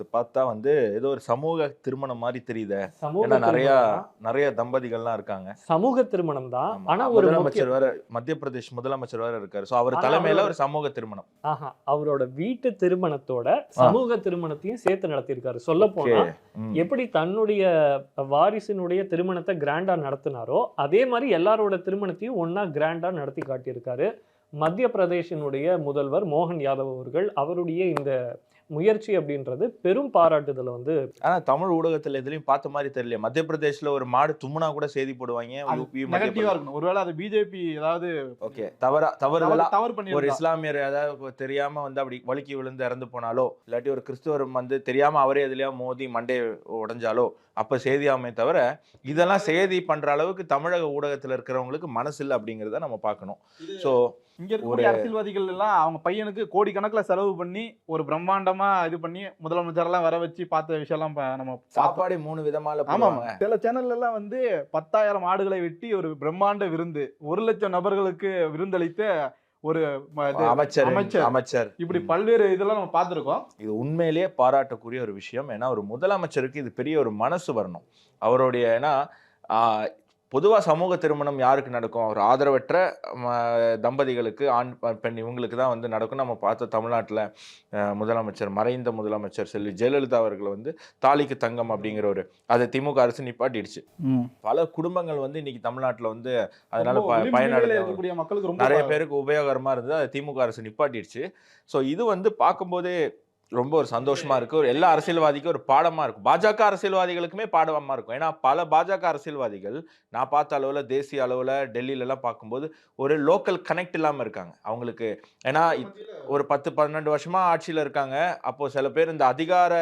இது பார்த்தா வந்து ஏதோ ஒரு சமூக திருமணம் மாதிரி தெரியுதே. ஏன்னா நிறைய. நிறைய தம்பதிகள்லாம் இருக்காங்க. சமூக திருமணம் தான். ஆனா ஒரு முதலமைச்சர் வேற மத்திய பிரதேஷ் முதலமைச்சர் வேற இருக்காரு. சோ அவர் தலைமையில ஒரு சமூக திருமணம். ஆஹா அவரோட வீட்டு திருமணத்தோட சமூக திருமணத்தையும் சேர்த்து நடத்தியிருக்காரு. சொல்ல போனா. எப்படி தன்னுடைய வாரிசினுடைய திருமணத்தை கிராண்டா நடத்தினாரோ அதே மாதிரி எல்லாரோட திருமணத்தையும் ஒண்ணா கிராண்டா நடத்தி காட்டியிருக்காரு. மத்திய பிரதேஷினுடைய முதல்வர் மோகன் யாதவ் அவர்கள் அவருடைய இந்த முயற்சி அப்படின்றது பெரும் பாராட்டுதலை வந்து ஆனா தமிழ் ஊடகத்துல எதுலயும் பார்த்த மாதிரி தெரியல மத்திய பிரதேஷ்ல ஒரு மாடு தும்முனா கூட செய்தி போடுவாங்க யூபி இருக்கணும். ஒருவேளை அது பிஜேபி ஏதாவது ஓகே. தவறா தவறு- தவறு ஒரு பண்ணி இஸ்லாமியர் ஏதாவது தெரியாம வந்து அப்படி வழுக்கி விழுந்து இறந்து போனாலோ இல்லாட்டி ஒரு கிறிஸ்துவர் வந்து தெரியாம அவரே எதுலயா மோதி மண்டே உடைஞ்சாலோ அப்ப செய்தியாமே தவிர இதெல்லாம் செய்தி பண்ற அளவுக்கு தமிழக ஊடகத்துல இருக்கிறவங்களுக்கு மனசு இல்லை அப்படிங்கிறத நம்ம பார்க்கணும். சோ இங்க இருக்கக்கூடிய அரசியல்வாதிகள் எல்லாம் அவங்க பையனுக்கு கோடி கணக்குல செலவு பண்ணி ஒரு பிரம்மாண்டமா இது பண்ணி முதலமைச்சர் எல்லாம் வர வச்சு பார்த்த விஷயம் எல்லாம் ப- நம்ம. சாப்பாடு மூணு விதமால ஆமா போடுவாங்க. சில சேனல்ல எல்லாம் வந்து பத்தாயிரம் ஆடுகளை வெட்டி ஒரு பிரம்மாண்ட விருந்து ஒரு லட்சம் நபர்களுக்கு விருந்தளித்த ஒரு அமைச்சர் அமைச்சர். அமைச்சர். இப்படி பல்வேறு இதெல்லாம் நம்ம பார்த்திருக்கோம். இது உண்மையிலேயே பாராட்டக்கூடிய ஒரு விஷயம். ஏன்னா ஒரு முதலமைச்சருக்கு இது பெரிய ஒரு மனசு வரணும். அவருடைய ஏன்னா பொதுவாக சமூக திருமணம் யாருக்கு நடக்கும்? ஒரு ஆதரவற்ற தம்பதிகளுக்கு ஆண் பெண் இவங்களுக்கு தான் வந்து நடக்கும் நம்ம பார்த்த தமிழ்நாட்டில். முதலமைச்சர் மறைந்த முதலமைச்சர் செல்வி ஜெயலலிதா அவர்கள் வந்து தாலிக்கு தங்கம் அப்படிங்கிற ஒரு அதை திமுக அரசு நிப்பாட்டிடுச்சு. பல குடும்பங்கள் வந்து இன்னைக்கு தமிழ்நாட்டில் வந்து அதனால ரொம்ப ப- விளிம்பு நிலையில பயனடைஞ்ச இருக்கக்கூடிய மக்களுக்கு நிறைய பேருக்கு உபயோகரமா இருந்தது. அது திமுக அரசு நிப்பாட்டிடுச்சு. ஸோ இது வந்து பார்க்கும்போதே ரொம்ப ஒரு சந்தோஷமா இருக்கு. ஒரு எல்லா அரசியல்வாதிக்கும் ஒரு பாடமா இருக்கும். பாஜக அரசியல்வாதிகளுக்குமே பாடமா இருக்கும். ஏன்னா பல பாஜக அரசியல்வாதிகள் நான் பார்த்த அளவுல தேசிய அளவுல டெல்லியில எல்லாம் பார்க்கும்போது ஒரு லோக்கல் கனெக்ட் இல்லாம இருக்காங்க. அவங்களுக்கு ஏன்னா ஒரு பத்து பன்னெண்டு வருஷமா ஆட்சியில இருக்காங்க. அப்போ சில பேர் இந்த அதிகார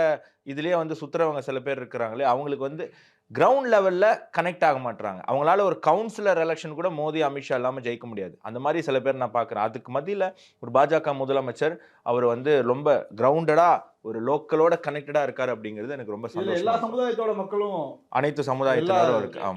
இதுலயே வந்து சுத்துறவங்க சில பேர் இருக்கிறாங்களே அவங்களுக்கு வந்து கிரவுண்ட் லெவல்ல கனெக்ட் ஆக மாட்டாங்க அவங்களால ஒரு கவுன்சிலர் எலெக்ஷன் கூட மோடி அமித்ஷா இல்லாம ஜெயிக்க முடியாது. அந்த மாதிரி சில பேர் நான் பார்க்குறேன். அதுக்கு மத்தியில ஒரு பாஜக முதலமைச்சர் அவர் வந்து ரொம்ப கிரவுண்டடா ஒரு லோக்கலோட கனெக்டடா இருக்காரு அப்படிங்கிறது எனக்கு ரொம்ப இதுல எல்லா சந்தோஷம் சமுதாயத்தோட மக்களும் அனைத்து சமுதாயத்தினரும் இருக்கு. ஆமா.